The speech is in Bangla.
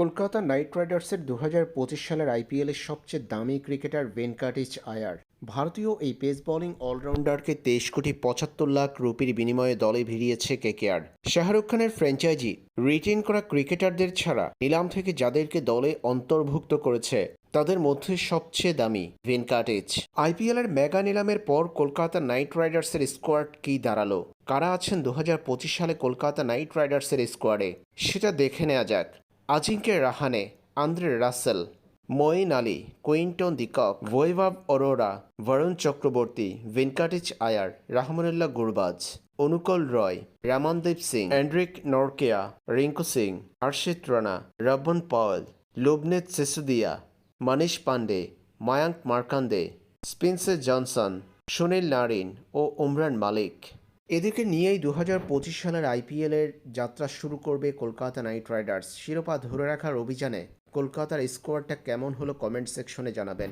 কলকাতা নাইট রাইডার্সের দু হাজার পঁচিশ সালের আইপিএলের সবচেয়ে দামি ক্রিকেটার ভেনকাটিচ আয়ার। ভারতীয় এই পেস বোলিং অলরাউন্ডারকে তেইশ কোটি পঁচাত্তর লাখ রুপির বিনিময়ে দলে ভিড়িয়েছে কেকেআর। শাহরুখ খানের ফ্র্যাঞ্চাইজি রিটেন করা ক্রিকেটারদের ছাড়া নিলাম থেকে যাদেরকে দলে অন্তর্ভুক্ত করেছে, তাদের মধ্যে সবচেয়ে দামি ভেনকাটেজ আইপিএল এর মেগা নিলামের পর কলকাতা নাইট রাইডার্সের স্কোয়াড কি দাঁড়াল? কারা আছেন দু হাজার পঁচিশ সালে কলকাতা নাইট রাইডার্সের স্কোয়াডে সেটা দেখে নেওয়া যাক। Ajinkya Rahane, Andre Russell, Moeen Ali, Quinton de Kock Vaibhav Arora Varun Chakravarthy Venkatesh Iyer, Rahmanullah Gurbaz, Anukul Roy, Ramandeep Singh Anrich Nortje, Rinku Singh Harshit Rana Rovman Powell, Luvnith Sisodia Manish Pandey Mayank Markande, Spencer Johnson, Sunil Narine ও উমরান মালিক। এদেরকে নিয়েই দু হাজার পঁচিশ সালের আইপিএলের যাত্রা শুরু করবে কলকাতা নাইট রাইডার্স। শিরোপা ধরে রাখার অভিযানে কলকাতার স্কোয়ারটা কেমন হলো কমেন্ট সেকশনে জানাবেন।